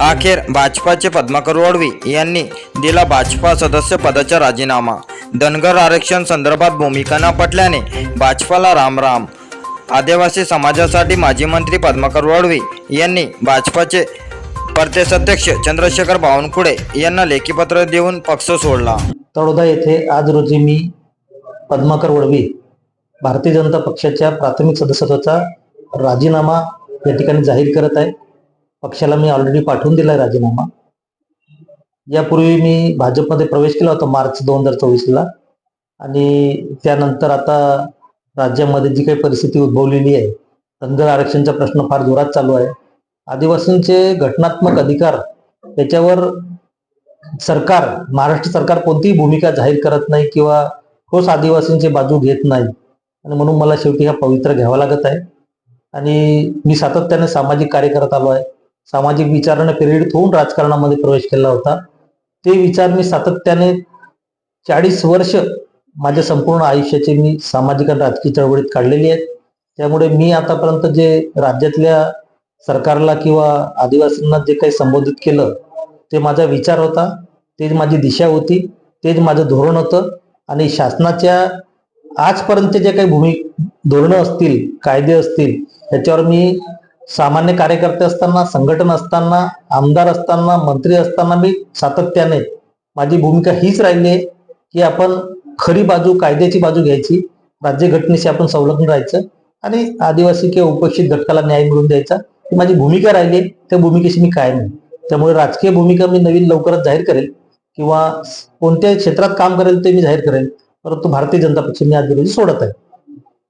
अखेर भाजपाचे पद्माकर वडवी यांनी दिला भाजपा सदस्य पदाचा राजीनामा. धनगर आरक्षण संदर्भात भूमिका न पटल्याने भाजपाला रामराम. आदिवासी समाजासाठी माजी मंत्री पद्माकर वडवी यांनी भाजपाचे प्रदेशाध्यक्ष चंद्रशेखर बावनकुळे यांना लेखीपत्र देऊन पक्ष सोडला. तळोदा येथे आज रोजी मी पद्माकर वडवी भारतीय जनता पक्षाच्या प्राथमिक सदस्यत्वाचा राजीनामा या ठिकाणी जाहीर करत आहे. पक्षाला मी ऑलरेडी पाठवून दिलाय राजीनामा. यापूर्वी मी भाजपमध्ये प्रवेश केला होता मार्च दोन हजार चोवीसला. आणि त्यानंतर आता राज्यामध्ये जी काही परिस्थिती उद्भवलेली आहे धनगर आरक्षणचा प्रश्न फार जोरात चालू आहे. आदिवासींचे घटनात्मक अधिकार याच्यावर सरकार महाराष्ट्र सरकार कोणतीही भूमिका जाहीर करत नाही किंवा ठोस आदिवासींची बाजू घेत नाही. आणि म्हणून मला शेवटी हा पवित्र घ्यावा लागत आहे. आणि मी सातत्याने सामाजिक कार्य करत आलो आहे. सामाजिक विचाराने प्रेरित होऊन राजकारणामध्ये प्रवेश केला होता. ते विचार मी सातत्याने चाळीस वर्ष माझ्या संपूर्ण आयुष्याचे मी सामाजिक आणि राजकीय चळवळीत काढलेली आहेत. त्यामुळे मी आतापर्यंत जे राज्यातल्या सरकारला किंवा आदिवासींना जे काही संबोधित केलं ते माझा विचार होता. तेच माझी दिशा होती. तेच माझं धोरण होतं. आणि शासनाच्या आजपर्यंत जे काही भूमी धोरणं असतील कायदे असतील त्याच्यावर मी सामान्य कार्यकर्ते असताना संघटन असताना आमदार असताना मंत्री असताना मी सातत्याने माझी भूमिका हीच राहिली आहे की आपण खरी बाजू कायद्याची बाजू घ्यायची राज्यघटनेशी आपण संलग्न राहायचं आणि आदिवासी किंवा उपेक्षित घटकाला न्याय मिळवून द्यायचा. ही माझी भूमिका राहिली आहे. त्या भूमिकेशी मी कायम आहे. त्यामुळे राजकीय भूमिका मी नवीन लवकरच जाहीर करेल किंवा कोणत्या क्षेत्रात काम करेल ते मी जाहीर करेल. परंतु भारतीय जनता पक्ष मी आज रोजी सोडत आहे.